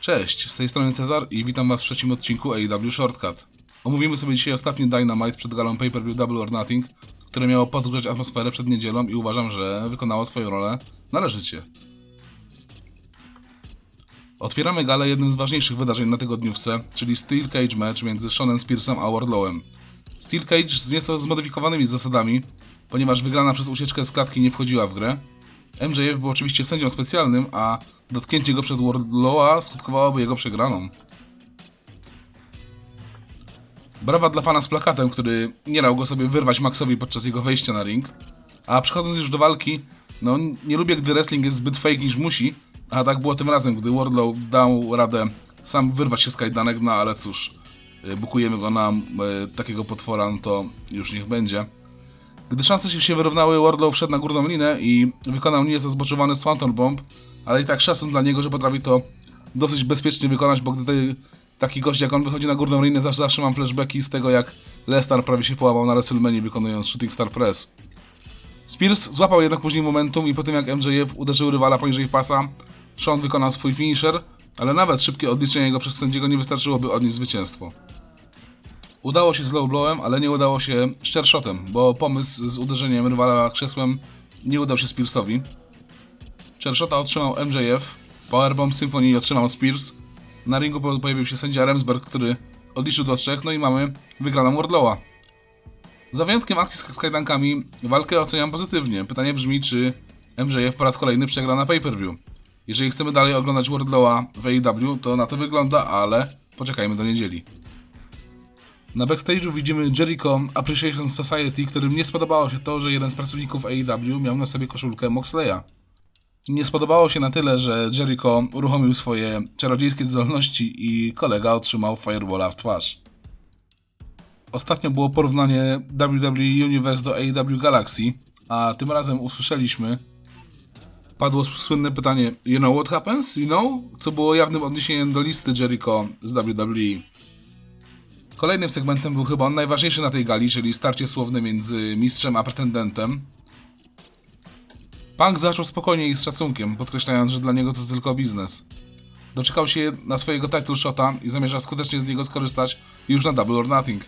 Cześć, z tej strony Cezar i witam Was w trzecim odcinku AEW Shortcut. Omówimy sobie dzisiaj ostatni Dynamite przed galą pay-per-view Double or Nothing, które miało podgrzać atmosferę przed niedzielą i uważam, że wykonało swoją rolę należycie. Otwieramy galę jednym z ważniejszych wydarzeń na tygodniówce, czyli Steel Cage match między Seanem Spearsem a Wardlowem. Steel Cage z nieco zmodyfikowanymi zasadami, ponieważ wygrana przez ucieczkę z klatki nie wchodziła w grę. MJF był oczywiście sędzią specjalnym, a dotknięcie go przed Wardlowa skutkowałoby jego przegraną. Brawa dla fana z plakatem, który nie dał go sobie wyrwać Maxowi podczas jego wejścia na ring. A przechodząc już do walki, no nie lubię, gdy wrestling jest zbyt fake niż musi, a tak było tym razem, gdy Wardlow dał radę sam wyrwać się z kajdanek, no ale cóż, y, bukujemy go na y, takiego potwora, no to już niech będzie. Gdy szanse się wyrównały, Wardlow wszedł na górną linę i wykonał nieco zboczowany Swanton Bomb, ale i tak szacun dla niego, że potrafi to dosyć bezpiecznie wykonać, bo gdy taki gość jak on wychodzi na górną linę, zawsze, zawsze mam flashbacki z tego, jak Lesnar prawie się połamał na WrestleMania wykonując Shooting Star Press. Spears złapał jednak później momentum i po tym jak MJF uderzył rywala poniżej pasa, Sean wykonał swój finisher, ale nawet szybkie odliczenie go przez sędziego nie wystarczyło, by odnieść zwycięstwo. Udało się z low blowem, ale nie udało się shotem, bo pomysł z uderzeniem rywala krzesłem nie udał się Spearsowi. Shota otrzymał MJF, Powerbomb Symphony otrzymał Spears. Na ringu po- pojawił się sędzia Remsberg, który odliczył do trzech, no i mamy wygraną Wardlowa. Za wyjątkiem akcji z kajdankami, walkę oceniam pozytywnie. Pytanie brzmi, czy MJF po raz kolejny przegra na pay-per-view. Jeżeli chcemy dalej oglądać Wardlowa w AEW, to na to wygląda, ale poczekajmy do niedzieli. Na backstage'u widzimy Jericho Appreciation Society, którym nie spodobało się to, że jeden z pracowników AEW miał na sobie koszulkę Moxleya. Nie spodobało się na tyle, że Jericho uruchomił swoje czarodziejskie zdolności i kolega otrzymał Firewalla w twarz. Ostatnio było porównanie WWE Universe do AEW Galaxy, a tym razem usłyszeliśmy padło słynne pytanie You know what happens? You know? Co było jawnym odniesieniem do listy Jericho z WWE. Kolejnym segmentem był chyba najważniejszy na tej gali, czyli starcie słowne między mistrzem a pretendentem. Punk zaczął spokojnie i z szacunkiem, podkreślając, że dla niego to tylko biznes. Doczekał się na swojego title shota i zamierza skutecznie z niego skorzystać już na Double or Nothing.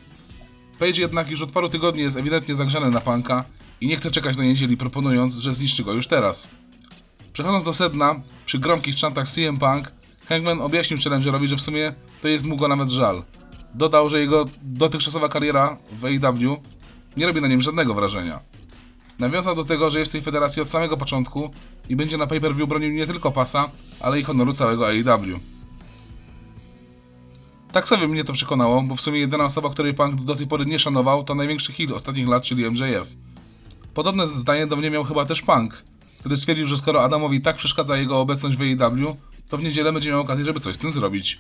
Page jednak już od paru tygodni jest ewidentnie zagrzany na Punka i nie chce czekać do niedzieli, proponując, że zniszczy go już teraz. Przechodząc do sedna, przy gromkich czantach CM Punk, Hangman objaśnił Challengerowi, że w sumie to jest mu go nawet żal. Dodał, że jego dotychczasowa kariera w AEW nie robi na nim żadnego wrażenia. Nawiązał do tego, że jest w tej federacji od samego początku i będzie na pay-per-view bronił nie tylko pasa, ale i honoru całego AEW. Tak sobie mnie to przekonało, bo w sumie jedyna osoba, której Punk do tej pory nie szanował, to największy heel ostatnich lat, czyli MJF. Podobne zdanie do mnie miał chyba też Punk, który stwierdził, że skoro Adamowi tak przeszkadza jego obecność w AEW, to w niedzielę będzie miał okazję, żeby coś z tym zrobić.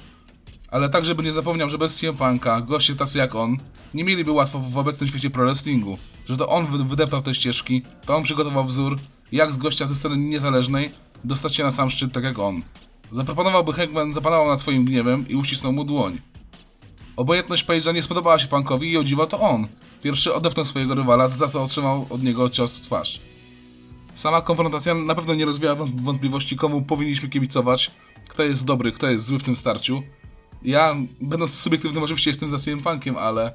Ale tak, żeby nie zapomniał, że bez CM Punka goście tacy jak on nie mieliby łatwo w obecnym świecie pro wrestlingu. Że to on wy- wydeptał te ścieżki, to on przygotował wzór, jak z gościa ze sceny niezależnej dostać się na sam szczyt tak jak on. Zaproponował, by Hangman zapanował nad swoim gniewem i uścisnął mu dłoń. Obojętność Page'a nie spodobała się Punkowi i o dziwo to on. Pierwszy odepnął swojego rywala, za co otrzymał od niego cios w twarz. Sama konfrontacja na pewno nie rozwija wąt- wątpliwości, komu powinniśmy kibicować, kto jest dobry, kto jest zły w tym starciu. Ja, będąc subiektywnym, oczywiście jestem za CM Punkiem, ale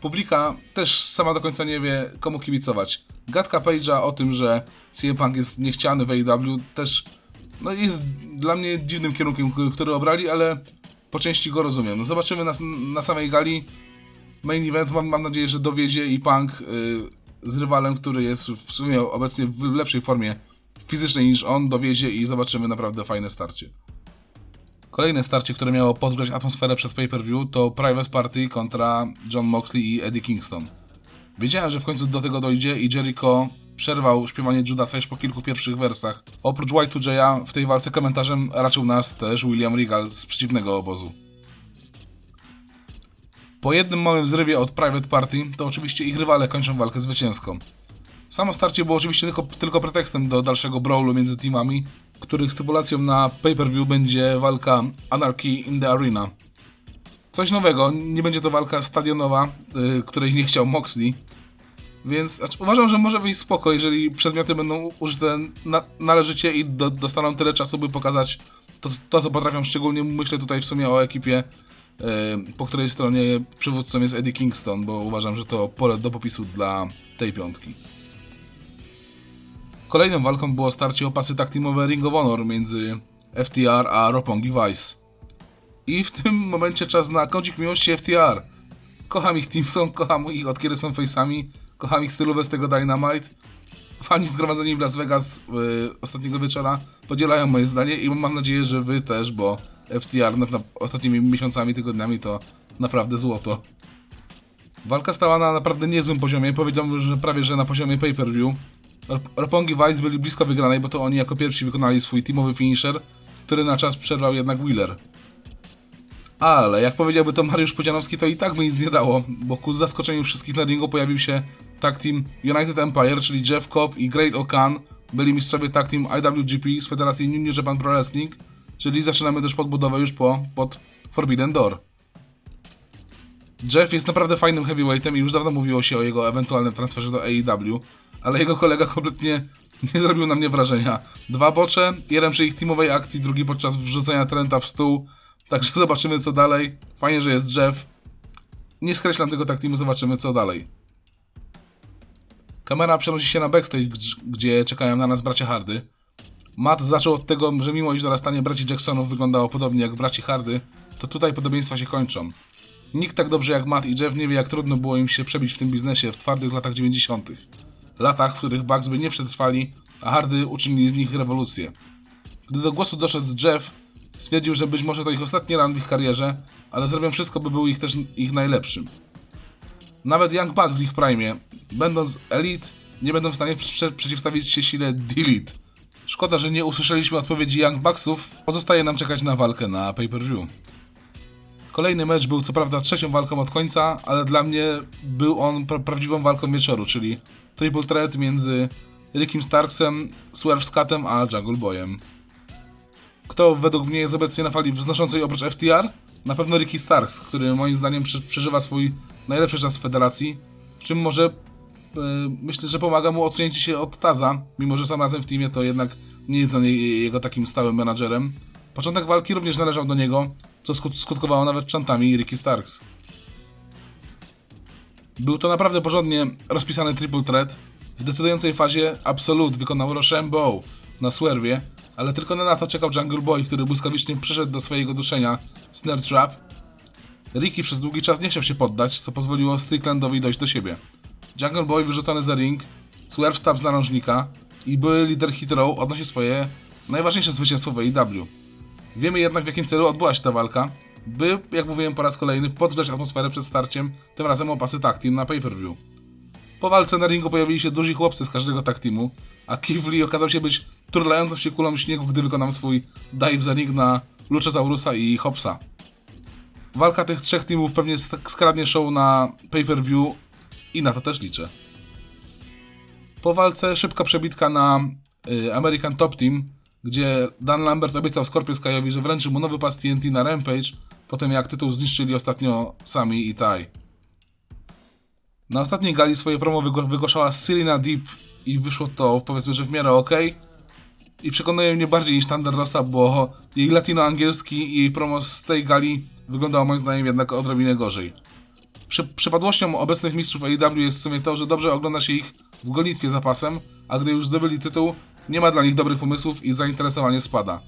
publika też sama do końca nie wie, komu kibicować. Gadka Page'a o tym, że CM Punk jest niechciany w AEW też no, jest dla mnie dziwnym kierunkiem, który obrali, ale po części go rozumiem. No, zobaczymy na, na samej gali. Main event mam, mam nadzieję, że dowiedzie i Punk y, z rywalem, który jest w sumie obecnie w lepszej formie fizycznej niż on, dowiezie i zobaczymy naprawdę fajne starcie. Kolejne starcie, które miało podgrzać atmosferę przed pay-per-view to Private Party kontra John Moxley i Eddie Kingston. Wiedziałem, że w końcu do tego dojdzie i Jericho przerwał śpiewanie Judasa już po kilku pierwszych wersach. Oprócz Y2J'a w tej walce komentarzem raczył nas też William Regal z przeciwnego obozu. Po jednym małym zrywie od Private Party, to oczywiście ich rywale kończą walkę zwycięską. Samo starcie było oczywiście tylko, tylko pretekstem do dalszego brawlu między teamami, których stipulacją na pay-per-view będzie walka Anarchy in the Arena. Coś nowego, nie będzie to walka stadionowa, y, której nie chciał Moxley. Więc znaczy, uważam, że może wyjść spoko, jeżeli przedmioty będą użyte na, należycie i do, dostaną tyle czasu, by pokazać to, to, co potrafią. Szczególnie myślę tutaj w sumie o ekipie, e, po której stronie przywódcą jest Eddie Kingston, bo uważam, że to pole do popisu dla tej piątki. Kolejną walką było starcie o pasy tag teamowe Ring of Honor między FTR a Roppongi Vice. I w tym momencie czas na kącik miłości FTR. Kocham ich Teamson, kocham ich od kiedy są face'ami, kocham ich stylówę z tego Dynamite. Fani zgromadzeni w Las Vegas y, ostatniego wieczora podzielają moje zdanie i mam nadzieję, że wy też, bo FTR na, na ostatnimi miesiącami, tygodniami to naprawdę złoto. Walka stała na naprawdę niezłym poziomie, powiedziałbym, że prawie że na poziomie pay-per-view. Rop- Roppongi Vice byli blisko wygranej, bo to oni jako pierwsi wykonali swój teamowy finisher, który na czas przerwał jednak Wheeler. Ale jak powiedziałby to Mariusz Pudzianowski, to i tak by nic nie dało, bo ku zaskoczeniu wszystkich na ringu pojawił się tag team United Empire, czyli Jeff Cobb i Great Okan. Byli mistrzowie tag team IWGP z Federacji New Japan Pro Wrestling, czyli zaczynamy też podbudowę już po, pod Forbidden Door. Jeff jest naprawdę fajnym heavyweightem i już dawno mówiło się o jego ewentualnym transferze do AEW, ale jego kolega kompletnie nie zrobił na mnie wrażenia. Dwa bocze, jeden przy ich teamowej akcji, drugi podczas wrzucenia Trenta w stół, także zobaczymy co dalej. Fajnie, że jest Jeff. Nie skreślam tego tak teamu, zobaczymy co dalej. Kamera przenosi się na backstage, gdzie czekają na nas bracia Hardy. Matt zaczął od tego, że mimo iż dorastanie braci Jacksonów wyglądało podobnie jak braci Hardy, to tutaj podobieństwa się kończą. Nikt tak dobrze jak Matt i Jeff nie wie, jak trudno było im się przebić w tym biznesie w twardych latach 90. Latach, w których Bucks by nie przetrwali, a Hardy uczynili z nich rewolucję. Gdy do głosu doszedł Jeff, stwierdził, że być może to ich ostatni run w ich karierze, ale zrobią wszystko, by był ich też ich najlepszym. Nawet Young Bucks w ich prime, będąc elite, nie będą w stanie prze- przeciwstawić się sile Delete. Szkoda, że nie usłyszeliśmy odpowiedzi Young Bucksów, pozostaje nam czekać na walkę na pay-per-view. Kolejny mecz był co prawda trzecią walką od końca, ale dla mnie był on pra- prawdziwą walką wieczoru, czyli triple threat między Rickiem Starksem, Swerve Scuttem a Jungle Boyem. Kto według mnie jest obecnie na fali wznoszącej oprócz FTR? Na pewno Ricky Starks, który moim zdaniem prze- przeżywa swój najlepszy czas w federacji, czym może e, myślę, że pomaga mu odsunięcie się od Taza, mimo że sam razem w teamie to jednak nie jest on je- jego takim stałym menadżerem. Początek walki również należał do niego, co skut- skutkowało nawet czantami Ricky Starks. Był to naprawdę porządnie rozpisany triple threat. W decydującej fazie Absolute wykonał Rochambeau na Swerwie, ale tylko na to czekał Jungle Boy, który błyskawicznie przeszedł do swojego duszenia Snare Trap. Ricky przez długi czas nie chciał się poddać, co pozwoliło Stricklandowi dojść do siebie. Jungle Boy wyrzucony za ring, Swerve stab z narożnika i były lider Hit Row odnosi swoje najważniejsze zwycięstwo w AEW. Wiemy jednak w jakim celu odbyła się ta walka, by, jak mówiłem po raz kolejny, podgrzać atmosferę przed starciem, tym razem o pasy tag team na pay-per-view. Po walce na ringu pojawili się duzi chłopcy z każdego tag teamu, a Lee okazał się być turlającą się kulą śniegu, gdy wykonał swój dive za ring na Luchasaurusa i Hopsa. Walka tych trzech teamów pewnie sk- skradnie show na pay-per-view i na to też liczę. Po walce szybka przebitka na y, American Top Team, gdzie Dan Lambert obiecał Scorpio Skyowi, że wręczy mu nowy pas TNT na Rampage, potem jak tytuł zniszczyli ostatnio Sami i Tai. Na ostatniej gali swoje promo wygłaszała Serena Deep i wyszło to powiedzmy, że w miarę ok. I przekonuje mnie bardziej niż Thunder Rosa, bo jej latino-angielski i jej promo z tej gali wyglądało moim zdaniem jednak odrobinę gorzej. Przy, przypadłością obecnych mistrzów AEW jest w sumie to, że dobrze ogląda się ich w gonitwie za pasem, a gdy już zdobyli tytuł, nie ma dla nich dobrych pomysłów i zainteresowanie spada.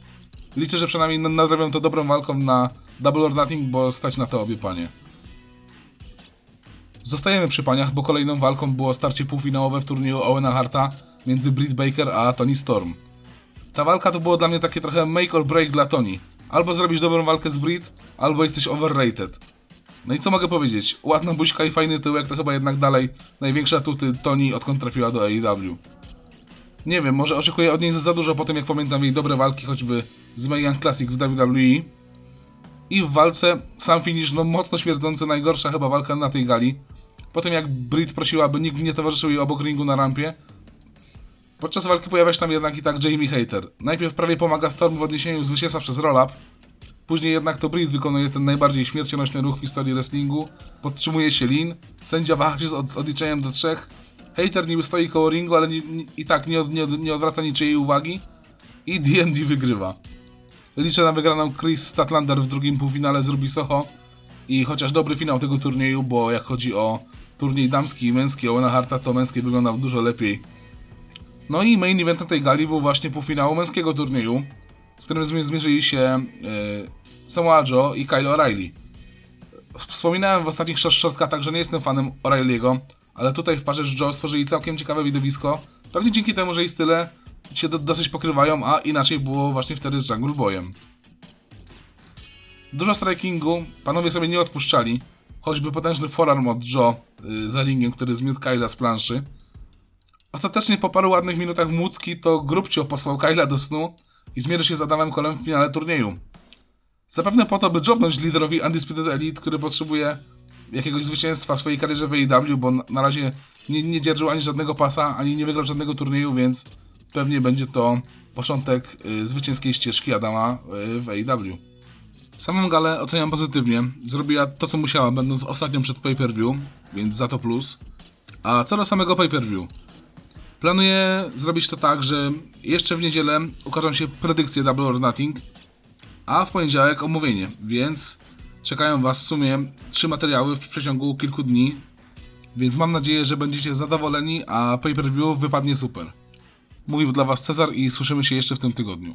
Liczę, że przynajmniej nadrobią to dobrą walką na Double or Nothing, bo stać na to obie panie. Zostajemy przy paniach, bo kolejną walką było starcie półfinałowe w turnieju Owena Harta między Britt Baker a Tony Storm. Ta walka to było dla mnie takie trochę make or break dla Tony. Albo zrobisz dobrą walkę z Britt, albo jesteś overrated. No i co mogę powiedzieć? Ładna buźka i fajny tyłek to chyba jednak dalej największe atuty Toni odkąd trafiła do AEW. Nie wiem, może oczekuję od niej za dużo po tym jak pamiętam jej dobre walki choćby z Young Classic w WWE. I w walce sam finish no mocno śmierdzący, najgorsza chyba walka na tej gali. Po tym jak Britt prosiła, by nikt nie towarzyszył jej obok ringu na rampie. Podczas walki pojawia się tam jednak i tak Jamie Hater. Najpierw prawie pomaga Storm w odniesieniu zwycięstwa przez roll-up, Później jednak to Britt wykonuje ten najbardziej śmiercionośny ruch w historii wrestlingu, podtrzymuje się Lin, sędzia waha się z od- odliczeniem do trzech Hater niby stoi koło ringu, ale i tak nie, od, nie, nie odwraca niczyjej uwagi. I D&D wygrywa. Liczę na wygraną Chris Statlander w drugim półfinale z Ruby Soho. I chociaż dobry finał tego turnieju, bo jak chodzi o turniej damski i męski Owena Harta, to męski wyglądał dużo lepiej. No i main eventem tej gali był właśnie półfinał męskiego turnieju, w którym zmi- zmierzyli się e, Samoa Joe i Kyle O'Reilly. Wspominałem w ostatnich short- shortcutach, że nie jestem fanem O'Reilly'ego, ale tutaj w parze z Joe stworzyli całkiem ciekawe widowisko. Pewnie dzięki temu, że i style się do, dosyć pokrywają, a inaczej było właśnie wtedy z Jungle Boyem. Dużo strikingu, panowie sobie nie odpuszczali, choćby potężny forearm od Joe y, za ringiem, który zmiótł Kyla z planszy. Ostatecznie po paru ładnych minutach Mucki to Grubcio posłał Kyla do snu i zmierzy się z Adamem Colem w finale turnieju. Zapewne po to, by jobnąć liderowi Undisputed Elite, który potrzebuje jakiegoś zwycięstwa w swojej karierze w AEW, bo na- razie nie, nie dzierżył ani żadnego pasa, ani nie wygrał żadnego turnieju, więc pewnie będzie to początek y, zwycięskiej ścieżki Adama y, w AEW. Samą galę oceniam pozytywnie. Zrobiła to, co musiała, będąc ostatnią przed pay-per-view, więc za to plus. A co do samego pay-per-view. Planuję zrobić to tak, że jeszcze w niedzielę ukażą się predykcje Double or Nothing, a w poniedziałek omówienie, więc czekają Was w sumie trzy materiały w przeciągu kilku dni, więc mam nadzieję, że będziecie zadowoleni, a pay-per-view wypadnie super. Mówił dla Was Cezar i słyszymy się jeszcze w tym tygodniu.